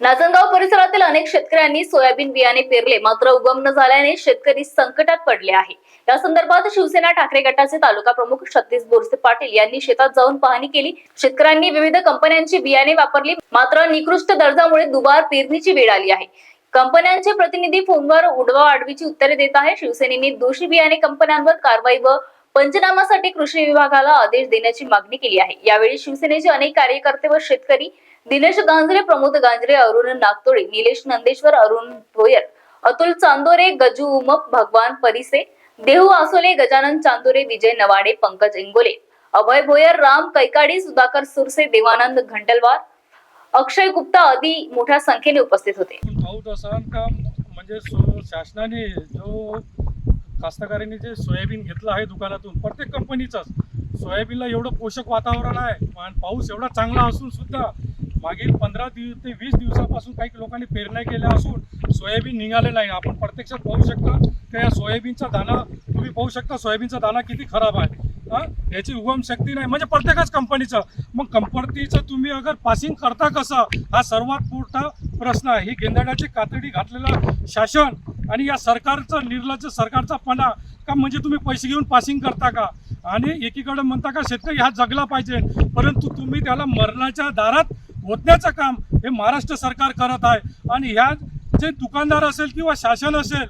नाचनगाव परिसरातील अनेक शेतकऱ्यांनी सोयाबीन बियाणे पेरले मात्र उगम न झाल्याने शेतकरी संकटात पडले आहे. या संदर्भात शिवसेना ठाकरे गटाचे तालुका प्रमुख सतीश बोरसे पाटील यांनी शेतात जाऊन पाहणी केली. शेतकऱ्यांनी विविध कंपन्यांची बियाणे वापरली मात्र निकृष्ट दर्जामुळे दुबार पेरणीची वेळ आली आहे. कंपन्यांचे प्रतिनिधी फोनवर उडवा आडवीची उत्तरे देत आहे शिवसेनेने दोषी बियाणे कंपन्यांवर कारवाई व पंचनामासाठी कृषी विभागाला आदेश देण्याची मागणी केली आहे. यावेळी शिवसेनेचे अनेक कार्यकर्ते व शेतकरी दिनेश गांजरे प्रमोद गांजरे अरुण नागतोळे निलेश नंदेश्वर अरुण भोयर अतुल चांदोरे गजू उमप भगवान परिसे देहू आसोले गजानन चांदोरे विजय नवाडे पंकज इंगोले अभय भोयर राम कैकाडी सुधाकर सुरसे देवानंद घंटलवार अक्षय गुप्ता आदी मोठ्या संख्येने उपस्थित होते. म्हणजे शासनाने जो कास्तकारांनी जे सोयाबीन घेतलं आहे दुकानातून प्रत्येक कंपनीचाच सोयाबीनला एवढं पोषक वातावरण आहे पाऊस एवढा चांगला असून सुद्धा मागील पंधरा दिवस ते वीस दिवसापासून काही लोकांनी पेरण्या केल्या असून सोयाबीन निघालेलं आहे. आपण प्रत्यक्षात पाहू शकता की या सोयाबीनचा दाना तुम्ही पाहू शकता सोयाबीनचा दाना किती खराब आहे. याची उगम शक्ती नाही. म्हणजे प्रत्येकच कंपनीचं. मग कंपनीचं तुम्ही अगर पासिंग करता कसं? हा सर्वात मोठा प्रश्न आहे. ही गेंदाड्याची कातडी घातलेलं शासन आणि या सरकारचं निर्लज्ज सरकारचा पणा का म्हणजे तुम्ही पैसे घेऊन पासिंग करता का? आणि एकीकडे म्हणता का शेतकरी हा जगला पाहिजे. परंतु तुम्ही त्याला मरणाच्या दारात ओतण्याचं काम हे महाराष्ट्र सरकार करत आहे. आणि ह्या जे दुकानदार असेल किंवा शासन असेल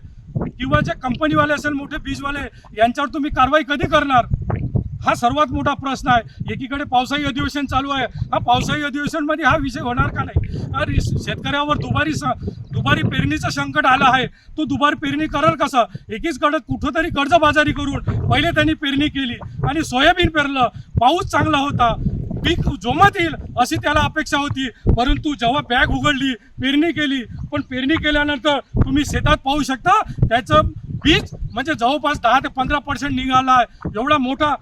किंवा जे कंपनीवाले असेल मोठे बीजवाले यांच्यावर तुम्ही कारवाई कधी करणार? हा सर्वात मोठा प्रश्न आहे. एकीकडे पावसाळी अधिवेशन चालू आहे. हा पावसाळी अधिवेशनमध्ये हा विषय होणार का नाही? अरे शेतकऱ्यावर दुबारी स दुबारी पेरणीचं संकट आलं आहे. तो दुबारी पेरणी करेल कसं? एकीचकडे कुठंतरी कर्जबाजारी करून पहिले त्यांनी पेरणी केली आणि सोयाबीन पेरलं. पाऊस चांगला होता. पीक जोमात येईल अशी त्याला अपेक्षा होती. परंतु जेव्हा बॅग उघडली पेरणी केली पण पेरणी केल्यानंतर तुम्ही शेतात पाहू शकता त्याचं बीज म्हणजे जवळपास दहा ते पंधरा पर्सेंट निघाला आहे. एवढा मोठा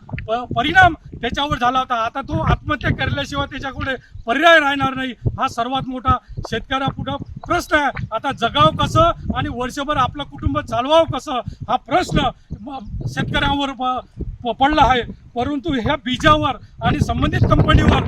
परिणाम त्याच्यावर झाला होता. आता तो आत्महत्या केल्याशिवाय त्याच्याकडे पर्याय राहणार नाही. हा सर्वात मोठा शेतकऱ्यापुढं प्रश्न आहे. आता जगाव कसं आणि वर्षभर आपलं कुटुंब चालवावं कसं? हा प्रश्न शेतकऱ्यांवर पडला आहे. परंतु ह्या बीजावर आणि संबंधित कंपनीवर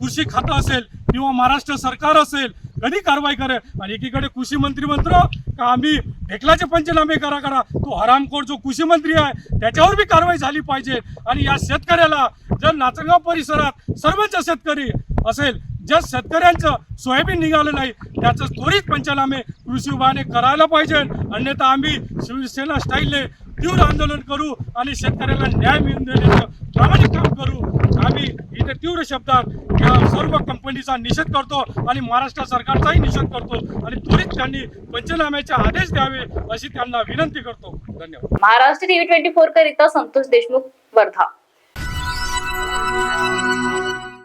कृषी खातं असेल किंवा महाराष्ट्र सरकार असेल कधी कारवाई करेल? आणि एकीकडे कृषी मंत्री म्हणतो का आम्ही ढेकलाचे पंचनामे करा करा तो हरामखोर जो कृषी मंत्री आहे त्याच्यावर बी कारवाई झाली पाहिजे. आणि या शेतकऱ्याला जर नाचगाव परिसरात सर्वच शेतकरी असेल ज्या शेतकऱ्यांचं सोयाबीन निघालं नाही त्याचं त्वरित पंचनामे कृषी विभागाने करायला पाहिजे. अन्यथा आम्ही शिवसेना स्टाईलने तीव्र आंदोलन करू आणि शेतकऱ्याला न्याय मिळवून देण्याचं प्रामाणिक काम करू. आम्ही इथे तीव्र शब्दात या सर्व कंपनीचा निषेध करतो आणि महाराष्ट्र सरकारचाही निषेध करतो आणि त्वरित त्यांनी पंचनाम्याचे आदेश द्यावे अशी त्यांना विनंती करतो. धन्यवाद. महाराष्ट्र टीव्ही ट्वेंटी फोर करिता संतोष देशमुख वर्धा.